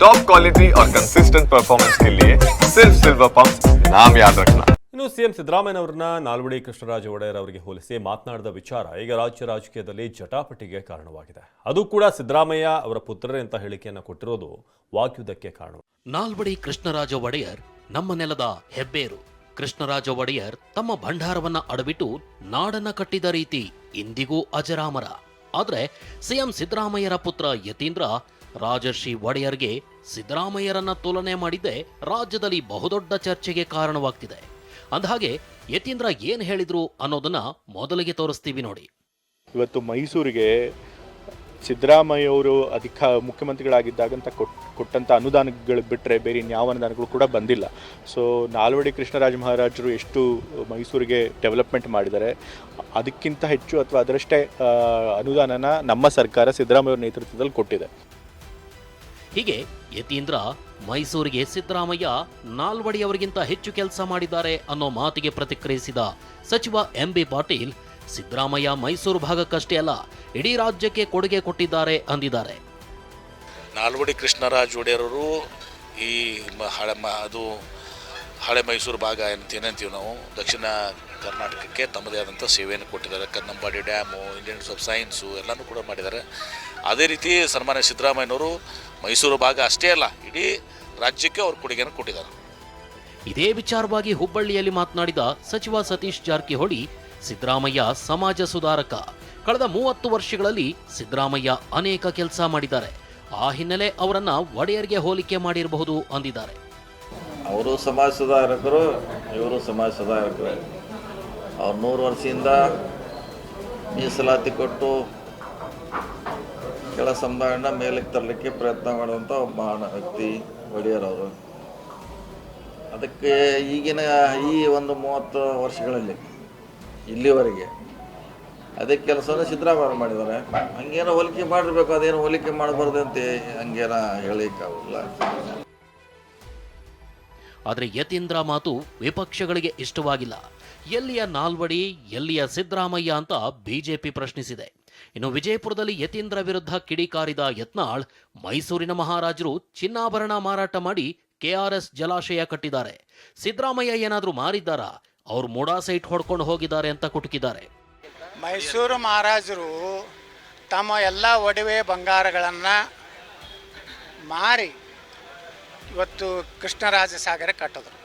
Top quality और consistent performance के लिए सिर्फ सिल्वर पंप नाम याद रखना ಇನ್ನು ಸಿಎಂ ಸಿದ್ದರಾಮಯ್ಯನವರನ್ನ ನಾಲ್ವಡಿ ಕೃಷ್ಣರಾಜ ಒಡೆಯರ್ ಅವರಿಗೆ ಹೋಲಿಸಿ ಮಾತನಾಡಿದ ವಿಚಾರ ಈಗ ರಾಜ್ಯ ರಾಜಕೀಯದಲ್ಲಿ ಜಟಾಪಟಿಗೆ ಕಾರಣವಾಗಿದೆ ಅದು ಕೂಡ ಸಿದ್ದರಾಮಯ್ಯ ಅವರ ಪುತ್ರರೇ ಅಂತ ಹೇಳಿಕೆಯನ್ನು ಕೊಟ್ಟಿರೋದು ವಾಗ್ಯುದ್ಧಕ್ಕೆ ಕಾರಣ ನಾಲ್ವಡಿ ಕೃಷ್ಣರಾಜ ಒಡೆಯರ್ ನಮ್ಮ ನೆಲದ ಹೆಬ್ಬೇರು ಕೃಷ್ಣರಾಜ ಒಡೆಯರ್ ತಮ್ಮ ಭಂಡಾರವನ್ನ ಅಡವಿಟ್ಟು ನಾಡನ್ನ ಕಟ್ಟಿದ ರೀತಿ ಇಂದಿಗೂ ಅಜರಾಮರ ಆದ್ರೆ ಸಿಎಂ ಸಿದ್ದರಾಮಯ್ಯರ ಪುತ್ರ ಯತೀಂದ್ರ ರಾಜರ್ಷಿ ಒಡೆಯರ್ಗೆ ಸಿದ್ದರಾಮಯ್ಯರನ್ನ ತುಲನೆ ಮಾಡಿದ್ದೆ ರಾಜ್ಯದಲ್ಲಿ ಬಹುದೊಡ್ಡ ಚರ್ಚೆಗೆ ಕಾರಣವಾಗ್ತಿದೆ. ಅಂದಹಾಗೆ, ಯತೀಂದ್ರ ಏನು ಹೇಳಿದ್ರು ಅನ್ನೋದನ್ನ ಮೊದಲಿಗೆ ತೋರಿಸ್ತೀವಿ ನೋಡಿ. ಇವತ್ತು ಮೈಸೂರಿಗೆ ಸಿದ್ದರಾಮಯ್ಯ ಅವರು ಅಧಿಕ ಮುಖ್ಯಮಂತ್ರಿಗಳಾಗಿದ್ದಾಗಂತ ಕೊಟ್ ಕೊಟ್ಟಂಥ ಅನುದಾನಗಳು ಬಿಟ್ಟರೆ ಬೇರೆ ಇನ್ಯಾವ ಅನುದಾನಗಳು ಕೂಡ ಬಂದಿಲ್ಲ. ಸೊ ನಾಲ್ವಡಿ ಕೃಷ್ಣರಾಜ ಮಹಾರಾಜರು ಎಷ್ಟು ಮೈಸೂರಿಗೆ ಡೆವಲಪ್ಮೆಂಟ್ ಮಾಡಿದ್ದಾರೆ, ಅದಕ್ಕಿಂತ ಹೆಚ್ಚು ಅಥವಾ ಅದರಷ್ಟೇ ಅನುದಾನನ ನಮ್ಮ ಸರ್ಕಾರ ಸಿದ್ದರಾಮಯ್ಯ ನೇತೃತ್ವದಲ್ಲಿ ಕೊಟ್ಟಿದೆ. ಹೀಗೆ ಯತೀಂದ್ರ ಮೈಸೂರಿಗೆ ಸಿದ್ದರಾಮಯ್ಯ ನಾಲ್ವಡಿಯವರಿಗಿಂತ ಹೆಚ್ಚು ಕೆಲಸ ಮಾಡಿದ್ದಾರೆ ಅನ್ನೋ ಮಾತಿಗೆ ಪ್ರತಿಕ್ರಿಯಿಸಿದ ಸಚಿವ ಎಂ ಬಿ ಪಾಟೀಲ್, ಸಿದ್ದರಾಮಯ್ಯ ಮೈಸೂರು ಭಾಗಕ್ಕಷ್ಟೇ ಅಲ್ಲ, ಇಡೀ ರಾಜ್ಯಕ್ಕೆ ಕೊಡುಗೆ ಕೊಟ್ಟಿದ್ದಾರೆ ಅಂದಿದ್ದಾರೆ. ನಾಲ್ವಡಿ ಕೃಷ್ಣರಾಜ್ ಒಡೆಯರವರು ಈ ಹಳೆ ಅದು ಹಳೆ ಮೈಸೂರು ಭಾಗ ಏನಂತ ಏನಂತೀವಿ ನಾವು? ದಕ್ಷಿಣ ಕರ್ನಾಟಕಕ್ಕೆ ತಮ್ಮದೇ ಆದಂಥ ಸೇವೆಯನ್ನು ಕೊಟ್ಟಿದ್ದಾರೆ. Kannambadi dam Indians of science ಎಲ್ಲನೂ ಕೂಡ ಮಾಡಿದ್ದಾರೆ. ಅದೇ ರೀತಿ ಸನ್ಮಾನ್ಯ ಸಿದ್ದರಾಮಯ್ಯನವರು ಮೈಸೂರು ಭಾಗ ಅಷ್ಟೇ ಅಲ್ಲ ಇಡೀ ರಾಜ್ಯಕ್ಕೆ ಅವ್ರ ಕೊಡುಗೆಯನ್ನು ಕೊಟ್ಟಿದ್ದಾರೆ. ಇದೇ ವಿಚಾರವಾಗಿ ಹುಬ್ಬಳ್ಳಿಯಲ್ಲಿ ಮಾತನಾಡಿದ ಸಚಿವ ಸತೀಶ್ ಜಾರಕಿಹೊಳಿ ಸಿದ್ದರಾಮಯ್ಯ ಸಮಾಜ ಸುಧಾರಕ. ಕಳೆದ ಮೂವತ್ತು ವರ್ಷಗಳಲ್ಲಿ ಸಿದ್ದರಾಮಯ್ಯ ಅನೇಕ ಕೆಲಸ ಮಾಡಿದ್ದಾರೆ. ಆ ಹಿನ್ನೆಲೆ ಅವರನ್ನ ಒಡೆಯರ್ಗೆ ಹೋಲಿಕೆ ಮಾಡಿರಬಹುದು ಅಂದಿದ್ದಾರೆ. ಅವರು ಸಮಾಜ ಸುಧಾರಕರು ಇವರು ಸಮಾಜ ಸುಧಾರಕರು. ಅವ್ರು ನೂರು ವರ್ಷದಿಂದ ಮೀಸಲಾತಿ ಕೊಟ್ಟು ಕೆಳ ಸಮುದಾಯನ ಮೇಲಕ್ಕೆ ತರಲಿಕ್ಕೆ ಪ್ರಯತ್ನ ಮಾಡುವಂಥ ಒಬ್ಬ ವ್ಯಕ್ತಿ ಒಡೆಯರವರು ಅದಕ್ಕೆ ಈಗಿನ ಈ ಒಂದು ಮೂವತ್ತು ವರ್ಷಗಳಲ್ಲಿ, ಇಲ್ಲಿವರೆಗೆ ಅದೇ ಕೆಲಸವನ್ನು ಸಿದ್ದರಾಮಯ್ಯ ಮಾಡಿದ್ದಾರೆ. ಹಂಗೇನೋ ಹೋಲಿಕೆ ಮಾಡಿರ್ಬೇಕು, ಅದೇನು ಹೋಲಿಕೆ ಮಾಡಬಾರ್ದು ಅಂತ ಹಂಗೇನ ಹೇಳಿಕ್ಕಾಗಲ್ಲ ಆದರೆ ಯತೀಂದ್ರ ಮಾತು ವಿಪಕ್ಷಗಳಿಗೆ ಇಷ್ಟವಾಗಿಲ್ಲ. ಎಲ್ಲಿಯ ನಾಲ್ವಡಿ, ಎಲ್ಲಿಯ ಸಿದ್ದರಾಮಯ್ಯ ಅಂತ ಬಿಜೆಪಿ ಪ್ರಶ್ನಿಸಿದೆ. ಇನ್ನು ವಿಜಯಪುರದಲ್ಲಿ ಯತೀಂದ್ರ ವಿರುದ್ಧ ಕಿಡಿಕಾರಿದ ಯತ್ನಾಳ್, ಮೈಸೂರಿನ ಮಹಾರಾಜರು ಚಿನ್ನಾಭರಣ ಮಾರಾಟ ಮಾಡಿ ಕೆಆರ್ಎಸ್ ಜಲಾಶಯ ಕಟ್ಟಿದ್ದಾರೆ. ಸಿದ್ದರಾಮಯ್ಯ ಏನಾದರೂ ಮಾರಿದ್ದಾರಾ? ಅವ್ರು ಮೂಡಾ ಸೈಟ್ ಹೊಡ್ಕೊಂಡು ಹೋಗಿದ್ದಾರೆ ಅಂತ ಕುಟುಕಿದ್ದಾರೆ. ಮೈಸೂರು ಮಹಾರಾಜರು ತಮ್ಮ ಎಲ್ಲ ಒಡವೆ ಬಂಗಾರಗಳನ್ನು ಮಾರಿ ಇವತ್ತು ಕೃಷ್ಣರಾಜ ಸಾಗರ ಕಟ್ಟಿದ್ರು.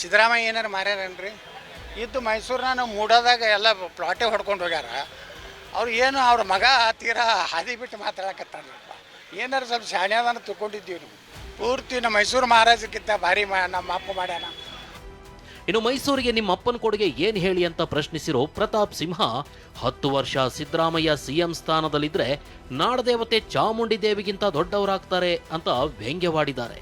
ಸಿದ್ದರಾಮಯ್ಯ ಏನಾರು ಮಾರ್ಯಾರೇನ್ರಿ? ಇದ್ದು ಮೈಸೂರನ್ನ ಮೂಡೋದಾಗ ಎಲ್ಲ ಪ್ಲಾಟೇ ಹೊಡ್ಕೊಂಡು ಹೋಗ್ಯಾರ. ಅವ್ರು ಏನು ಅವ್ರ ಮಗ ತೀರಾ ಹಾದಿ ಬಿಟ್ಟು ಮಾತಾಡಕತ್ತಾರ ಏನಾರು ಸ್ವಲ್ಪ ಶಾಣ್ಯದನ್ನ ತಿಳ್ಕೊಂಡಿದ್ದೀವಿ ನಾವು. ಪೂರ್ತಿ ನಮ್ಮ ಮೈಸೂರು ಮಹಾರಾಜಕ್ಕಿಂತ ಭಾರಿ ಮಾ ನಮ್ಮ ಅಪ್ಪ ಮಾಡ್ಯಾನ. ಇನ್ನು ಮೈಸೂರಿಗೆ ನಿಮ್ಮ ಅಪ್ಪನ ಕೊಡುಗೆ ಏನು ಹೇಳಿ ಅಂತ ಪ್ರಶ್ನಿಸಿರೋ ಪ್ರತಾಪ್ ಸಿಂಹ ಹತ್ತು ವರ್ಷ ಸಿದ್ದರಾಮಯ್ಯ ಸಿಎಂ ಸ್ಥಾನದಲ್ಲಿದ್ರೆ ನಾಡದೇವತೆ ಚಾಮುಂಡಿ ದೇವಿಗಿಂತ ದೊಡ್ಡವರಾಗ್ತಾರೆ ಅಂತ ವ್ಯಂಗ್ಯವಾಡಿದ್ದಾರೆ.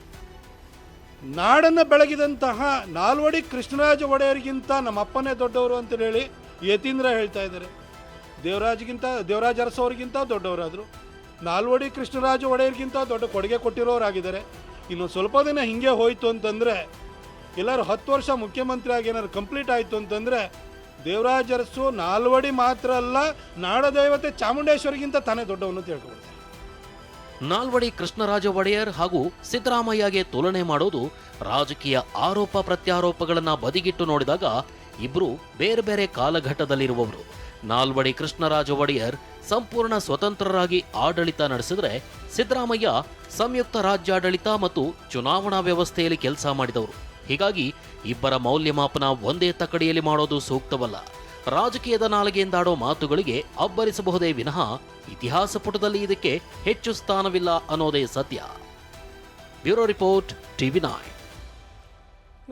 ನಾಡನ್ನು ಬೆಳಗಿದಂತಹ ನಾಲ್ವಡಿ ಕೃಷ್ಣರಾಜ ಒಡೆಯರಿಗಿಂತ ನಮ್ಮ ಅಪ್ಪನೇ ದೊಡ್ಡವರು ಅಂತ ಹೇಳಿ ಯತೀಂದ್ರ ಹೇಳ್ತಾ ಇದ್ದಾರೆ. ದೇವರಾಜ್ಗಿಂತ, ದೇವರಾಜ ಅರಸವ್ರಿಗಿಂತ ದೊಡ್ಡವರಾದರು. ನಾಲ್ವಡಿ ಕೃಷ್ಣರಾಜ ಒಡೆಯರ್ಗಿಂತ ದೊಡ್ಡ ಕೊಡುಗೆ ಕೊಟ್ಟಿರೋರಾಗಿದ್ದಾರೆ. ಇನ್ನು ಸ್ವಲ್ಪ ದಿನ ಹಿಂಗೆ ಹೋಯಿತು ಅಂತಂದರೆ, ಎಲ್ಲರೂ ಹತ್ತು ವರ್ಷ ಮುಖ್ಯಮಂತ್ರಿ ಆಗಿ ಏನಾದ್ರು ಕಂಪ್ಲೀಟ್ ಆಯಿತು ಅಂತಂದರೆ, ದೇವರಾಜ ಅರಸು ನಾಲ್ವಡಿ ಮಾತ್ರ ಅಲ್ಲ, ನಾಡದೇವತೆ ಚಾಮುಂಡೇಶ್ವರಿಗಿಂತ ತಾನೇ ದೊಡ್ಡವನು ಅಂತ ನಾಲ್ವಡಿ ಕೃಷ್ಣರಾಜ ಒಡೆಯರ್ ಹಾಗೂ ಸಿದ್ದರಾಮಯ್ಯಗೆ ತುಲನೆ ಮಾಡೋದು ರಾಜಕೀಯ ಆರೋಪ ಪ್ರತ್ಯಾರೋಪಗಳನ್ನು ಬದಿಗಿಟ್ಟು ನೋಡಿದಾಗ ಇಬ್ಬರು ಬೇರೆ ಬೇರೆ ಕಾಲಘಟ್ಟದಲ್ಲಿರುವವರು. ನಾಲ್ವಡಿ ಕೃಷ್ಣರಾಜ ಒಡೆಯರ್ ಸಂಪೂರ್ಣ ಸ್ವತಂತ್ರರಾಗಿ ಆಡಳಿತ ನಡೆಸಿದ್ರೆ ಸಿದ್ದರಾಮಯ್ಯ ಸಂಯುಕ್ತ ರಾಜ್ಯಾಡಳಿತ ಮತ್ತು ಚುನಾವಣಾ ವ್ಯವಸ್ಥೆಯಲ್ಲಿ ಕೆಲಸ ಮಾಡಿದವರು. ಹೀಗಾಗಿ ಇಬ್ಬರ ಮೌಲ್ಯಮಾಪನ ಒಂದೇ ತಕ್ಕಡಿಯಲ್ಲಿ ಮಾಡೋದು ಸೂಕ್ತವಲ್ಲ. ರಾಜಕೀಯದ ನಾಲಿಗೆಯಿಂದಾಡೋ ಮಾತುಗಳಿಗೆ ಅಬ್ಬರಿಸಬಹುದೇ ವಿನಃ ಇತಿಹಾಸ ಪುಟದಲ್ಲಿ ಇದಕ್ಕೆ ಹೆಚ್ಚು ಸ್ಥಾನವಿಲ್ಲ ಅನ್ನೋದೇ ಸತ್ಯ. Bureau report TV nine